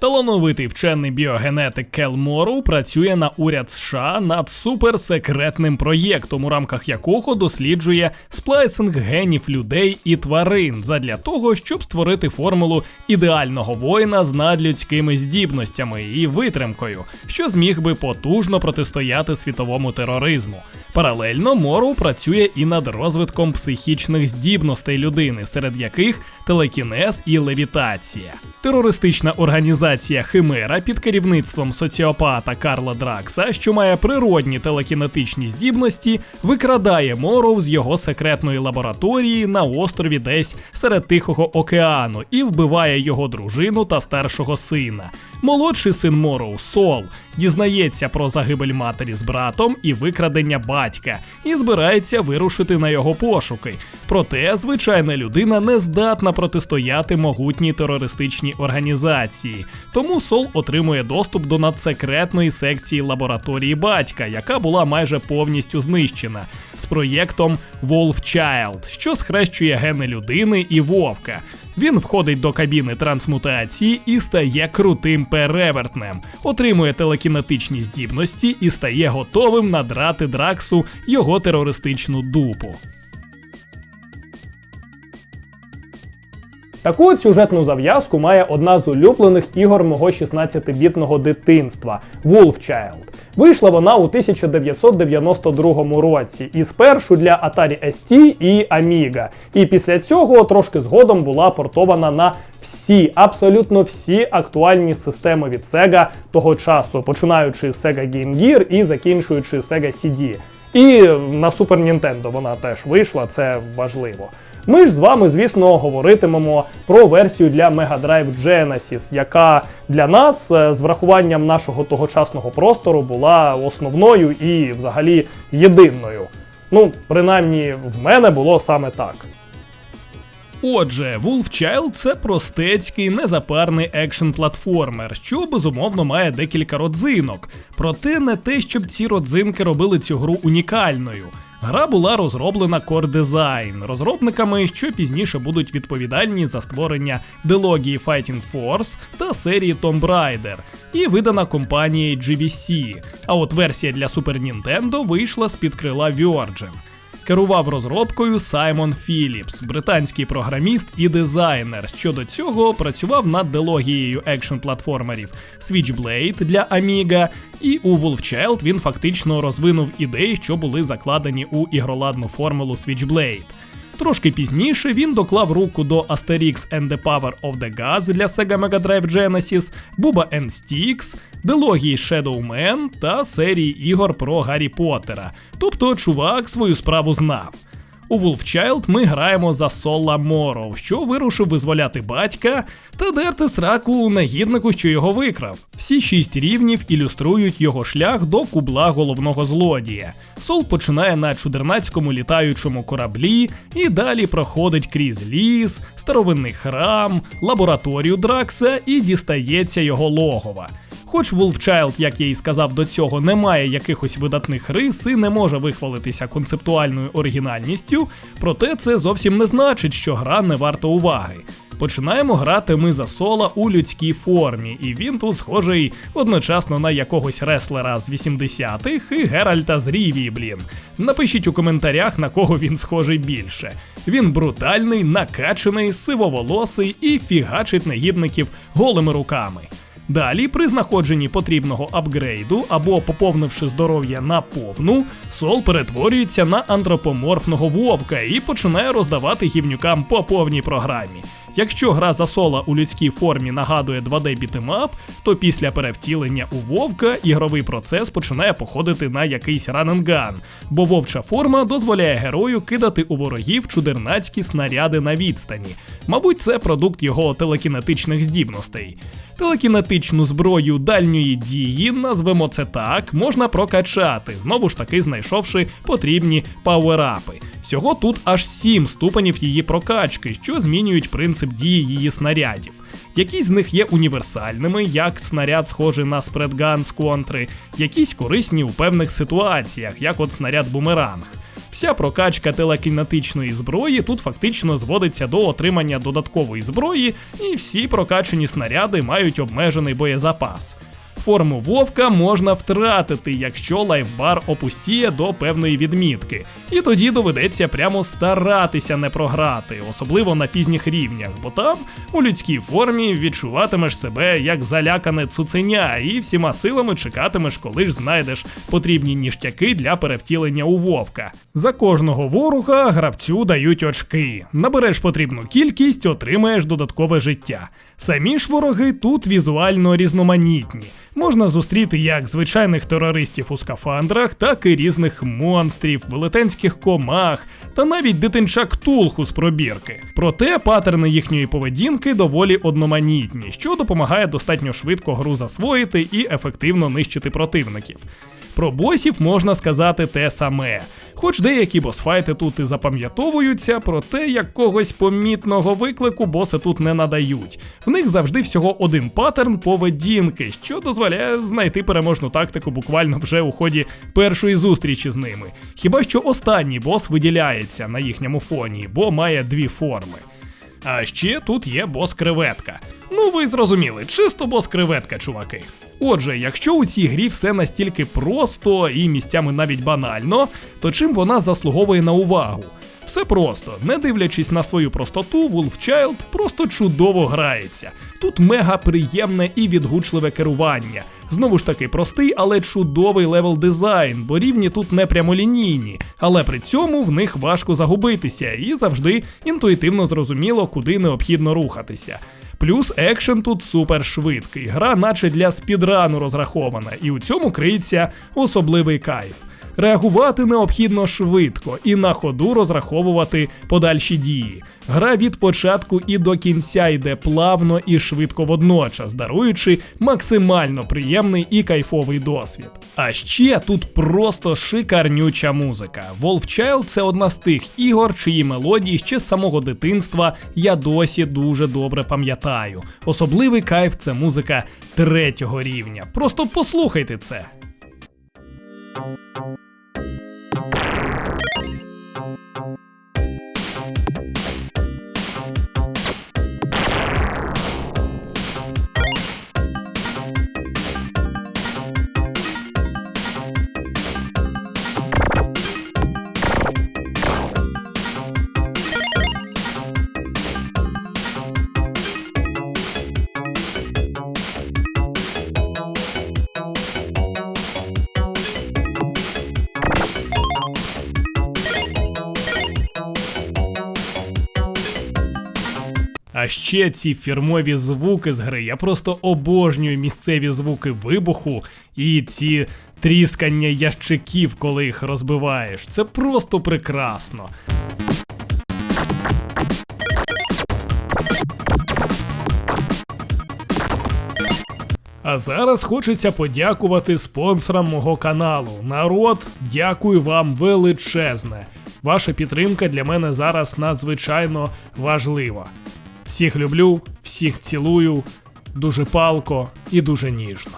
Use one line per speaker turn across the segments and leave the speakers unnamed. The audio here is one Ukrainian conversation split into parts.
Талановитий вчений біогенетик Кел Морроу працює на уряд США над суперсекретним проєктом, у рамках якого досліджує сплайсинг генів людей і тварин задля того, щоб створити формулу ідеального воїна з надлюдськими здібностями і витримкою, що зміг би потужно протистояти світовому тероризму. Паралельно Морроу працює і над розвитком психічних здібностей людини, серед яких телекінез і левітація. Терористична організація Химера під керівництвом соціопата Карла Дракса, що має природні телекінетичні здібності, викрадає Морроу з його секретної лабораторії на острові десь серед Тихого океану і вбиває його дружину та старшого сина. Молодший син Морроу, Сол, дізнається про загибель матері з братом і викрадення батька, і збирається вирушити на його пошуки. Проте звичайна людина не здатна протистояти могутній терористичній організації. Тому Сол отримує доступ до надсекретної секції лабораторії батька, яка була майже повністю знищена, з проєктом Wolf Child, що схрещує гени людини і вовка. Він входить до кабіни трансмутації і стає крутим перевертнем, отримує телекінетичні здібності і стає готовим надрати Драксу його терористичну дупу.
Таку от сюжетну зав'язку має одна з улюблених ігор мого 16-бітного дитинства Wolf Child. Вийшла вона у 1992 році, і спершу для Atari ST і Amiga. І після цього трошки згодом була портована на всі, абсолютно всі актуальні системи від Sega того часу, починаючи з Sega Game Gear і закінчуючи Sega CD. І на Super Nintendo вона теж вийшла, це важливо. Ми ж з вами, звісно, говоритимемо про версію для Mega Drive Genesis, яка для нас е, з врахуванням нашого тогочасного простору була основною і взагалі єдиною. Ну, принаймні, в мене було саме так.
Отже, Wolf Child – це простецький незапарний екшн-платформер, що безумовно має декілька родзинок. Проте не те, щоб ці родзинки робили цю гру унікальною. Гра була розроблена Core Design, розробниками, що пізніше будуть відповідальні за створення дилогії Fighting Force та серії Tomb Raider, і видана компанією GVC. А от версія для Super Nintendo вийшла з-під крила Virgin. Керував розробкою Саймон Філіпс, британський програміст і дизайнер. що до цього працював над дилогією екшн платформерів Switchblade для Amiga, і у Wolfchild він фактично розвинув ідеї, що були закладені у ігроладну формулу Switchblade. Трошки пізніше він доклав руку до Asterix and the Power of the Gods для Sega Mega Drive Genesis, Буба and Sticks, дилогії Shadow Man та серії ігор про Гаррі Поттера. Тобто чувак свою справу знав. У Wolfchild ми граємо за Сола Моров, що вирушив визволяти батька та дерти сраку негіднику, що його викрав. Всі шість рівнів ілюструють його шлях до кубла головного злодія. Сол починає на чудернацькому літаючому кораблі і далі проходить крізь ліс, старовинний храм, лабораторію Дракса і дістається його логова. Хоч Wolfchild, як я і сказав до цього, не має якихось видатних рис і не може вихвалитися концептуальною оригінальністю, проте це зовсім не значить, що гра не варта уваги. Починаємо грати ми за сола у людській формі, і він тут схожий одночасно на якогось реслера з 80-х і Геральта з Рівії, блін. Напишіть у коментарях, на кого він схожий більше. Він брутальний, накачаний, сивоволосий і фігачить негідників голими руками. Далі, при знаходженні потрібного апгрейду або поповнивши здоров'я на повну, сол перетворюється на антропоморфного вовка і починає роздавати гівнюкам по повній програмі. Якщо гра за сола у людській формі нагадує 2D бітемап, то після перевтілення у вовка ігровий процес починає походити на якийсь раненган, бо вовча форма дозволяє герою кидати у ворогів чудернацькі снаряди на відстані. Мабуть, це продукт його телекінетичних здібностей. Телекінетичну зброю дальньої дії, назвемо це так, можна прокачати, знову ж таки знайшовши потрібні пауерапи. Всього тут аж 7 ступенів її прокачки, що змінюють принцип дії її снарядів. Якісь з них є універсальними, як снаряд схожий на спредган з контри, якісь корисні у певних ситуаціях, як от снаряд бумеранг. Вся прокачка телекінетичної зброї тут фактично зводиться до отримання додаткової зброї, і всі прокачані снаряди мають обмежений боєзапас. Форму вовка можна втратити, якщо лайфбар опустіє до певної відмітки, і тоді доведеться прямо старатися не програти, особливо на пізніх рівнях, бо там у людській формі відчуватимеш себе як залякане цуценя, і всіма силами чекатимеш, коли ж знайдеш потрібні ніштяки для перевтілення у вовка. За кожного ворога гравцю дають очки. Набереш потрібну кількість, отримаєш додаткове життя. Самі ж вороги тут візуально різноманітні. Можна зустріти як звичайних терористів у скафандрах, так і різних монстрів, велетенських комах та навіть дитинча ктулху з пробірки. Проте патерни їхньої поведінки доволі одноманітні, що допомагає достатньо швидко гру засвоїти і ефективно нищити противників. Про босів можна сказати те саме. Хоч деякі босфайти тут і запам'ятовуються, проте якогось помітного виклику боси тут не надають. В них завжди всього один паттерн поведінки, що дозволяє знайти переможну тактику буквально вже у ході першої зустрічі з ними. Хіба що останній бос виділяється на їхньому фоні, бо має дві форми. А ще тут є бос-креветка. Ну ви зрозуміли, чисто бос-креветка, чуваки. Отже, якщо у цій грі все настільки просто і місцями навіть банально, то чим вона заслуговує на увагу? Все просто, не дивлячись на свою простоту, Wolfchild просто чудово грається. Тут мега приємне і відгучливе керування. Знову ж таки, простий, але чудовий левел дизайн, бо рівні тут не прямолінійні, але при цьому в них важко загубитися і завжди інтуїтивно зрозуміло, куди необхідно рухатися. Плюс екшен тут супер швидкий, гра наче для спідрану розрахована, і у цьому криється особливий кайф. Реагувати необхідно швидко і на ходу розраховувати подальші дії. Гра від початку і до кінця йде плавно і швидко водночас, даруючи максимально приємний і кайфовий досвід. А ще тут просто шикарнюча музика. Wolfchild – це одна з тих ігор, чиї мелодії ще з самого дитинства я досі дуже добре пам'ятаю. Особливий кайф це музика третього рівня. Просто послухайте це. А ще ці фірмові звуки з гри. Я просто обожнюю місцеві звуки вибуху і ці тріскання ящиків, коли їх розбиваєш. Це просто прекрасно. А зараз хочеться подякувати спонсорам мого каналу. Народ, дякую вам величезне. Ваша підтримка для мене зараз надзвичайно важлива. Всіх люблю, всіх цілую, дуже палко і дуже ніжно.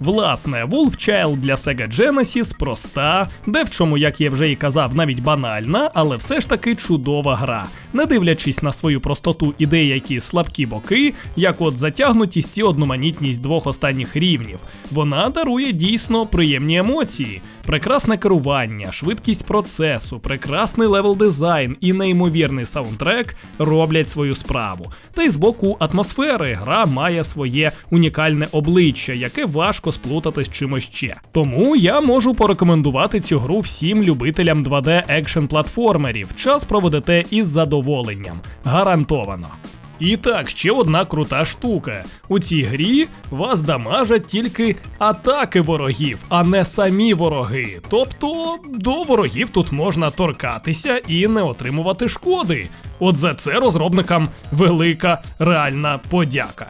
Власне, Wolfchild для Sega Genesis проста, де в чому, як я вже і казав, навіть банальна, але все ж таки чудова гра. Не дивлячись на свою простоту і деякі слабкі боки, як от затягнутість і одноманітність двох останніх рівнів, вона дарує дійсно приємні емоції, прекрасне керування, швидкість процесу, прекрасний левел дизайн і неймовірний саундтрек роблять свою справу. Та й з боку атмосфери гра має своє унікальне обличчя, яке важко сплутати з чимось ще. Тому я можу порекомендувати цю гру всім любителям 2D екшн платформерів. Час проведете із задоволенням. Гарантовано. І так, ще одна крута штука. У цій грі вас дамажать тільки атаки ворогів, а не самі вороги. Тобто до ворогів тут можна торкатися і не отримувати шкоди. От за це розробникам велика реальна подяка.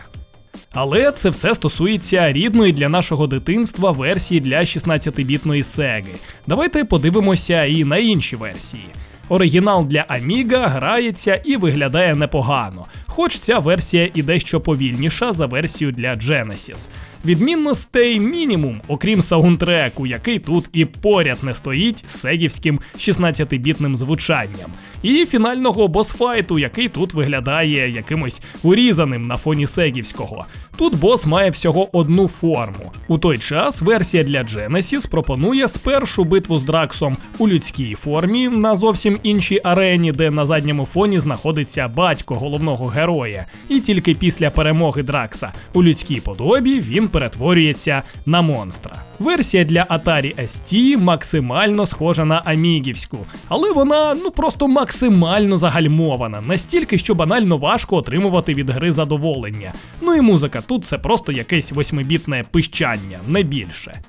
Але це все стосується рідної для нашого дитинства версії для 16-бітної Сеги. Давайте подивимося і на інші версії. Оригінал для Amiga грається і виглядає непогано, хоч ця версія і дещо повільніша за версію для Genesis. Відмінностей мінімум, окрім саундтреку, який тут і поряд не стоїть сегівським 16-бітним звучанням, і фінального босфайту, який тут виглядає якимось урізаним на фоні сегівського. Тут бос має всього одну форму. У той час версія для Genesis пропонує спершу битву з Драксом у людській формі на зовсім іншій арені, де на задньому фоні знаходиться батько головного героя, і тільки після перемоги Дракса у людській подобі він перетворюється на монстра. Версія для Atari ST максимально схожа на Амігівську, але вона ну просто максимально загальмована, настільки, що банально важко отримувати від гри задоволення. Ну і музика тут це просто якесь восьмибітне пищання, не більше.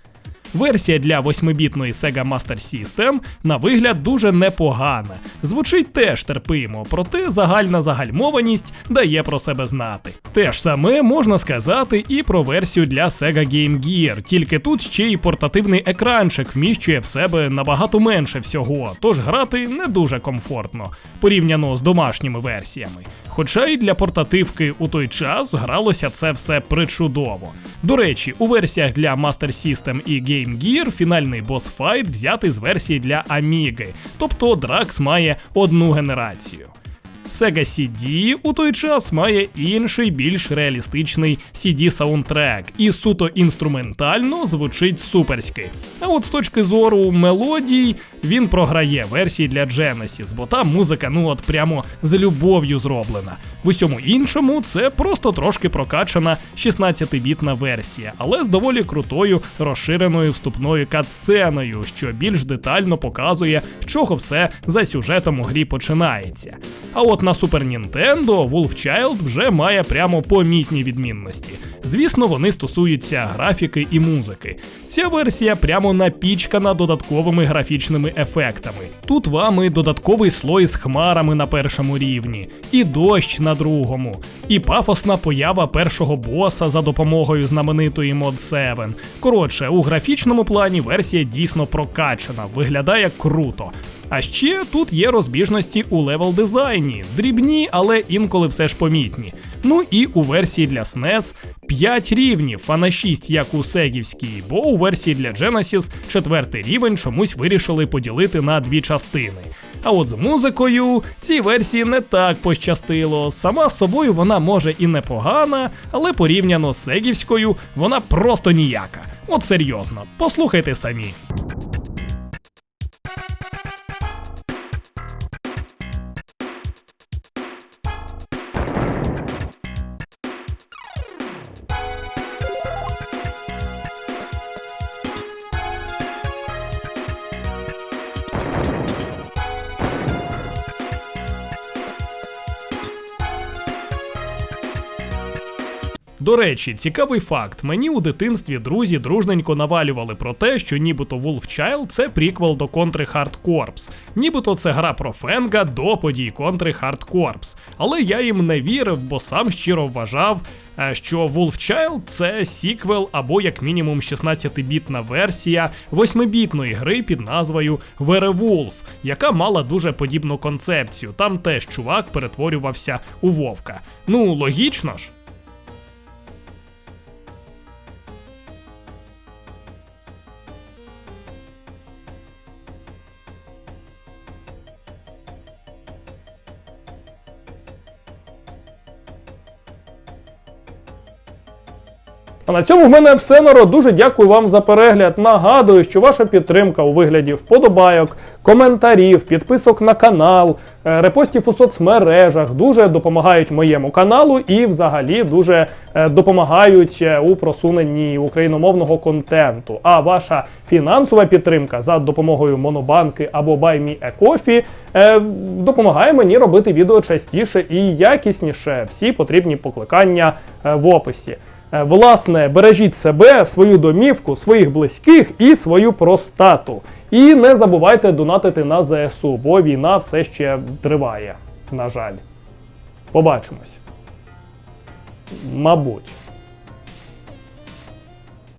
Версія для 8-бітної Sega Master System на вигляд дуже непогана. Звучить теж терпимо, проте загальна загальмованість дає про себе знати. Те ж саме можна сказати і про версію для Sega Game Gear, тільки тут ще й портативний екранчик вміщує в себе набагато менше всього, тож грати не дуже комфортно порівняно з домашніми версіями. Хоча й для портативки у той час гралося це все причудово. До речі, у версіях для Master System і Game Gear фінальний босфайт взятий з версії для Amiga, тобто Drax має одну генерацію. Sega CD у той час має інший більш реалістичний CD саундтрек і суто інструментально звучить суперськи. А от з точки зору мелодій він програє версії для Genesis, бо там музика ну от прямо з любов'ю зроблена. В усьому іншому це просто трошки прокачана 16-бітна версія, але з доволі крутою розширеною вступною кат-сценою, що більш детально показує, чого все за сюжетом у грі починається. А от на Super Nintendo Wolf Child вже має прямо помітні відмінності. Звісно, вони стосуються графіки і музики. Ця версія прямо напічкана додатковими графічними ефектами. Тут вам і додатковий слой з хмарами на першому рівні, і дощ на другому, і пафосна поява першого боса за допомогою знаменитої Mod 7. Коротше, у графічному плані версія дійсно прокачана, виглядає круто. А ще тут є розбіжності у левел дизайні, дрібні, але інколи все ж помітні. Ну і у версії для SNES 5 рівнів, а не 6, як у сегівській, бо у версії для Genesis четвертий рівень чомусь вирішили поділити на дві частини. А от з музикою цій версії не так пощастило. Сама з собою вона може і непогана, але порівняно з сегівською вона просто ніяка. От серйозно, послухайте самі. До речі, цікавий факт: мені у дитинстві друзі дружненько навалювали про те, що нібито Wolf Child це приквел до контри Hard Corps. Нібито це гра про Фенга до подій контри Hard Corps. Але я їм не вірив, бо сам щиро вважав, е, що Wolf Child це сіквел або як мінімум 16-бітна версія 8-бітної гри під назвою Werewolf, яка мала дуже подібну концепцію. Там теж чувак перетворювався у вовка. Ну, логічно ж.
А на цьому в мене все народ. Дуже дякую вам за перегляд. Нагадую, що ваша підтримка у вигляді вподобайок, коментарів, підписок на канал, е, репостів у соцмережах дуже допомагають моєму каналу і взагалі дуже е, допомагають е, у просуненні україномовного контенту. А ваша фінансова підтримка за допомогою Монобанки або BuyMeACoffee допомагає мені робити відео частіше і якісніше. Всі потрібні покликання в описі. Е, Власне, бережіть себе, свою домівку, своїх близьких і свою простату. І не забувайте донатити на ЗСУ, бо війна все ще триває. На жаль. Побачимось. Мабуть.